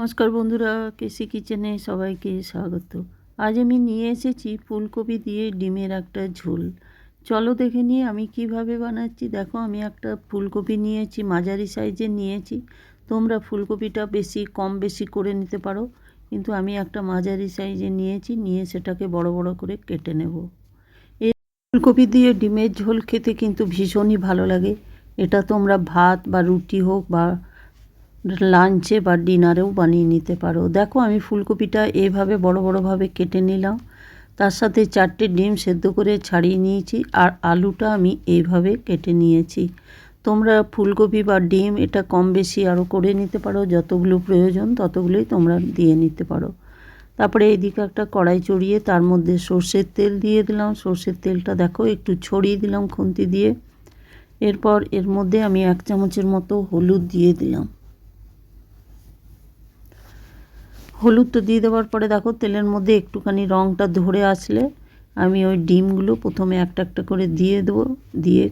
নমস্কার বন্ধুরা, কেসি কিচেনে সবাইকে স্বাগত। আজ আমি নিয়ে এসেছি ফুলকপি দিয়ে ডিমের একটা ঝোল। চলো দেখে নিয়ে আমি কীভাবে বানাচ্ছি। দেখো, আমি একটা ফুলকপি নিয়েছি, মাঝারি সাইজের নিয়েছি। তোমরা ফুলকপিটা বেশি, কম বেশি করে নিতে পারো। কিন্তু আমি একটা মাঝারি সাইজে নিয়েছি, নিয়ে সেটাকে বড় বড় করে কেটে নেব। এই ফুলকপি দিয়ে ডিমের ঝোল খেতে কিন্তু ভীষণই ভালো লাগে। এটা তোমরা ভাত বা রুটি হোক বা লাঞ্চে বা ডিনারেও বানিয়ে নিতে পারো। দেখো, আমি ফুলকপিটা এভাবে বড় বড়োভাবে কেটে নিলাম। তার সাথে চারটে ডিম সেদ্ধ করে ছাড়িয়ে নিয়েছি আর আলুটা আমি এইভাবে কেটে নিয়েছি। তোমরা ফুলকপি বা ডিম এটা কম বেশি আরও করে নিতে পারো। যতগুলো প্রয়োজন ততগুলোই তোমরা দিয়ে নিতে পারো। তারপরে এইদিকে একটা কড়াই চড়িয়ে তার মধ্যে সর্ষের তেল দিয়ে দিলাম। সর্ষের তেলটা দেখো, একটু ছড়িয়ে দিলাম খুন্তি দিয়ে। এরপর এর মধ্যে আমি এক চামচের মতো হলুদ দিয়ে দিলাম। হলুদটা দিয়ে দেওয়ার পরে দেখো তেলের মধ্যে একটুখানি রঙটা ধরে আসলে আমি ওই ডিমগুলো প্রথমে একটা একটা করে দিয়ে দেবো, দিয়ে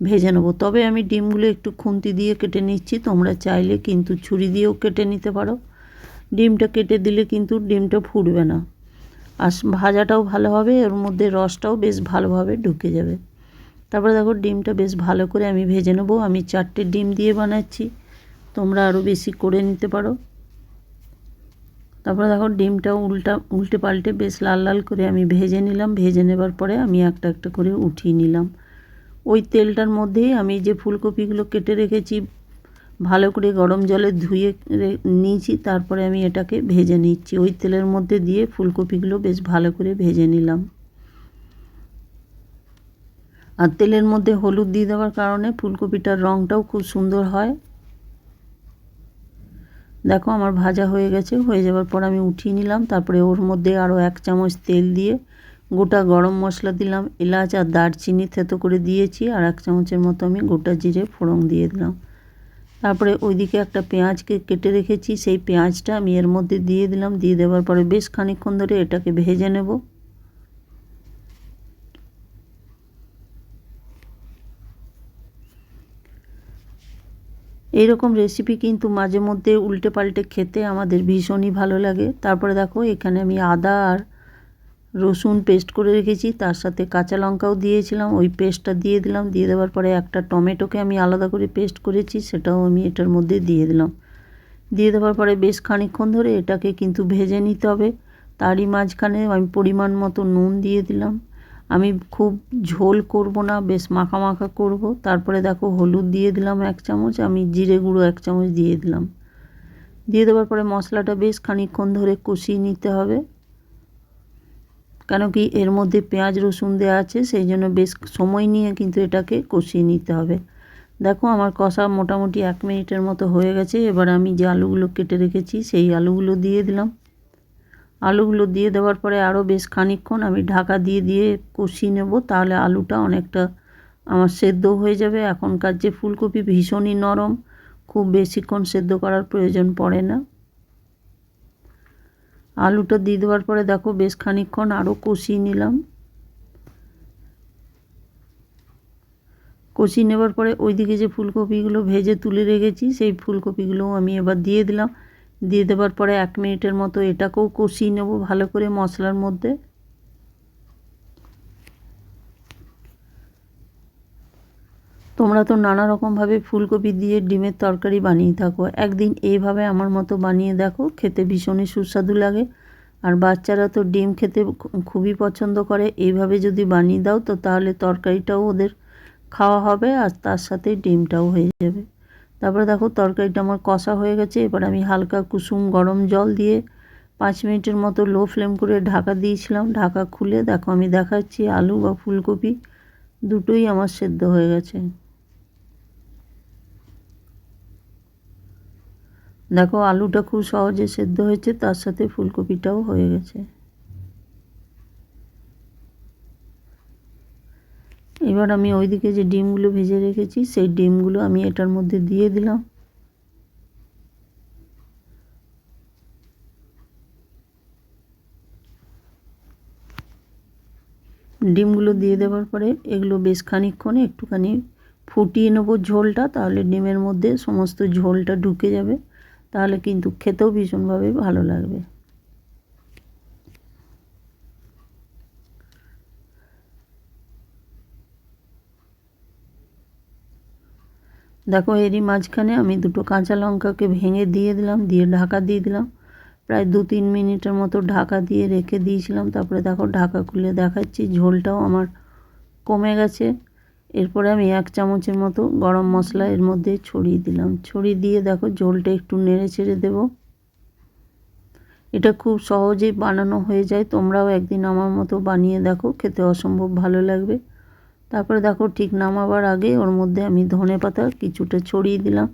ভেজে নেব। তবে আমি ডিমগুলো একটু খুন্তি দিয়ে কেটে নিচ্ছি, তোমরা চাইলে কিন্তু ছুরি দিয়েও কেটে নিতে পারো। ডিমটা কেটে দিলে কিন্তু ডিমটা ফুটবে না। আর ভাজাটাও ভালো হবে, এর মধ্যে রসটাও বেশ ভালোভাবে ঢুকে যাবে। তারপরে দেখো ডিমটা বেশ ভালো করে আমি ভেজে নেব। আমি চারটে ডিম দিয়ে বানাচ্ছি, তোমরা আরও বেশি করে নিতে পারো। তারপরে দেখো ডিমটা উল্টা, উল্টে পাল্টে বেশ লাল লাল করে আমি ভেজে নিলাম। ভেজে নেবার পরে আমি একটা একটা করে উঠিয়ে নিলাম। ওই তেলটার মধ্যেই আমি যে ফুলকপিগুলো কেটে রেখেছি, ভালো করে গরম জলে ধুয়ে নিয়েছি, তারপরে আমি এটাকে ভেজে নিচ্ছি। ওই তেলের মধ্যে দিয়ে ফুলকপিগুলো বেশ ভালো করে ভেজে নিলাম। আর তেলের মধ্যে হলুদ দিয়ে দেওয়ার কারণে ফুলকপিটার রঙটাও খুব সুন্দর হয়। দেখো আমার ভাজা হয়ে গেছে। হয়ে যাওয়ার পর আমি উঠিয়ে নিলাম, তারপরে ওর মধ্যে আরও এক চামচ তেল দিয়ে গোটা গরম মশলা দিলাম, এলাচ আর দারচিনি থেতো করে দিয়েছি, আর এক চামচের মতো আমি গোটা জিরে ফোড়ন দিয়ে দিলাম। তারপরে ওইদিকে একটা পেঁয়াজকে কেটে রেখেছি, সেই পেঁয়াজটা আমি এর মধ্যে দিয়ে দিলাম, দিয়ে দেওয়ার পরে বেশ খানিক্ষণ ধরে এটাকে ভেজে নেব। এইরকম রেসিপি কিন্তু মাঝে মধ্যে উল্টে পাল্টে খেতে আমাদের ভীষণই ভালো লাগে। তারপরে দেখো, এখানে আমি আদা আর রসুন পেস্ট করে রেখেছি। তার সাথে কাঁচা লঙ্কাও দিয়েছিলাম। ওই পেস্টটা দিয়ে দিলাম। দিয়ে দেওয়ার পরে একটা টমেটোকে আমি আলাদা করে পেস্ট করেছি। সেটাও আমি এটার মধ্যে দিয়ে দিলাম। দিয়ে দেওয়ার পরে বেশ খানিক্ষণ ধরে এটাকে কিন্তু ভেজে নিতে হবে। তারই মাঝখানে আমি পরিমাণ মতো নুন দিয়ে দিলাম। আমি খুব ঝোল করব না, বেশ মাখা মাখা করব। তারপরে দেখো হলুদ দিয়ে দিলাম এক চামচ, আমি জিরে গুঁড়ো এক চামচ দিয়ে দিলাম। দিয়ে দেওয়ার পরে মশলাটা বেশ খানিকক্ষণ ধরে কষিয়ে নিতে হবে। কেন কি এর মধ্যে পেঁয়াজ রসুন দেওয়া আছে, সেই জন্য বেশ সময় নিয়ে কিন্তু এটাকে কষিয়ে নিতে হবে। দেখো আমার কষা মোটামুটি এক মিনিটের মতো হয়ে গেছে, এবার আমি যে আলুগুলো কেটে রেখেছি, সেই আলুগুলো দিয়ে দিলাম। আলুগুলো দিয়ে দেওয়ার পরে আরও বেশ খানিকক্ষণ আমি ঢাকা দিয়ে দিয়ে কষিয়ে নেব, তাহলে আলুটা অনেকটা আমার সেদ্ধ হয়ে যাবে। এখনকার যে ফুলকপি ভীষণই নরম, খুব বেশিক্ষণ সেদ্ধ করার প্রয়োজন পড়ে না। আলুটা দিয়ে দেওয়ার পরে দেখো বেশ খানিকক্ষণ আরও কষিয়ে নিলাম। কষিয়ে নেবার পরে ওইদিকে যে ফুলকপিগুলো ভেজে তুলে রেখেছি, সেই ফুলকপিগুলোও আমি এবার দিয়ে দিলাম। দিয়ে দেওয়ার পরে এক মিনিটের মতো এটাকেও কষিয়ে নেব ভালো করে মশলার মধ্যে। তোমরা তো নানা রকমভাবে ফুলকপি দিয়ে ডিমের তরকারি বানিয়ে থাকো। একদিন এইভাবে আমার মতো বানিয়ে দেখো, খেতে ভীষণই সুস্বাদু লাগে। আর বাচ্চারা তো ডিম খেতে খুবই পছন্দ করে। এইভাবে যদি বানিয়ে দাও তো তাহলে তরকারিটাও ওদের খাওয়া হবে আর তার সাথে ডিমটাও হয়ে যাবে। তারপরে দেখো তরকারিটা আমার কষা হয়ে গেছে, এবার আমি হালকা কুসুম গরম জল দিয়ে পাঁচ মিনিটের মতো লো ফ্লেম করে ঢাকা দিয়েছিলাম। ঢাকা খুলে দেখো আমি দেখাচ্ছি আলু বা ফুলকপি, দুটোই আমার সেদ্ধ হয়ে গেছে। দেখো আলুটা খুব সহজে সেদ্ধ হয়েছে, তার সাথে ফুলকপিটাও হয়ে গেছে। এবার আমি ওইদিকে যে ডিমগুলো ভেজে রেখেছি, সেই ডিমগুলো আমি এটার মধ্যে দিয়ে দিলাম। ডিমগুলো দিয়ে দেওয়ার পরে এগুলো বেশ খানিকক্ষণ একটুখানি ফুটিয়ে নেব ঝোলটা, তাহলে ডিমের মধ্যে সমস্ত ঝোলটা ঢুকে যাবে। তাহলে কিন্তু খেতেও ভীষণভাবে ভালো লাগবে। দেখো এরই মাঝখানে আমি দুটো কাঁচা লঙ্কাকে ভেঙে দিয়ে দিলাম, দিয়ে ঢাকা দিয়ে দিলাম। প্রায় দু তিন মিনিটের মতো ঢাকা দিয়ে রেখে দিয়েছিলাম। তারপরে দেখো ঢাকা খুলে দেখাচ্ছি, ঝোলটাও আমার কমে গেছে। এরপরে আমি এক চামচের মতো গরম মশলা এর মধ্যে ছড়িয়ে দিলাম। ছড়িয়ে দিয়ে দেখো ঝোলটা একটু নেড়ে ছেড়ে দেবো। এটা খুব সহজেই বানানো হয়ে যায়। তোমরাও একদিন আমার মতো বানিয়ে দেখো, খেতে অসম্ভব ভালো লাগবে। তারপরে দেখো ঠিক নামাবার আগে ওর মধ্যে আমি ধনে পাতা কিছুটা ছড়িয়ে দিলাম।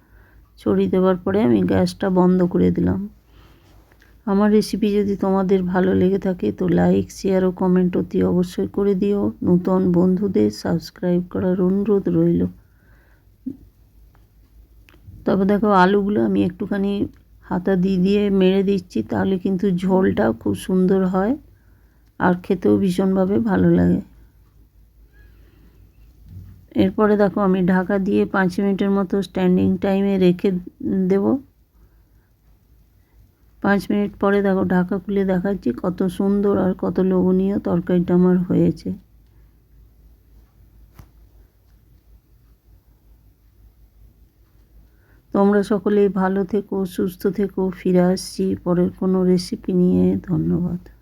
ছড়িয়ে দেওয়ার পরে আমি গ্যাসটা বন্ধ করে দিলাম। আমার রেসিপি যদি তোমাদের ভালো লেগে থাকে তো লাইক শেয়ার ও কমেন্ট অতি অবশ্যই করে দিও। নূতন বন্ধুদের সাবস্ক্রাইব করার অনুরোধ রইল। তবে দেখো আলুগুলো আমি একটুখানি হাতা দিয়ে দিয়ে মেরে দিচ্ছি, তাহলে কিন্তু ঝোলটাও খুব সুন্দর হয় আর খেতেও ভীষণভাবে ভালো লাগে। এরপরে দেখো আমি ঢাকা দিয়ে পাঁচ মিনিটের মতো স্ট্যান্ডিং টাইমে রেখে দেব। পাঁচ মিনিট পরে দেখো ঢাকা খুলে দেখাচ্ছি কত সুন্দর আর কত লোভনীয় তরকারিটা আমার হয়েছে। তোমরা সকলেই ভালো থেকো, সুস্থ থেকো, ফিরে আসছি পরের কোনো রেসিপি নিয়ে। ধন্যবাদ।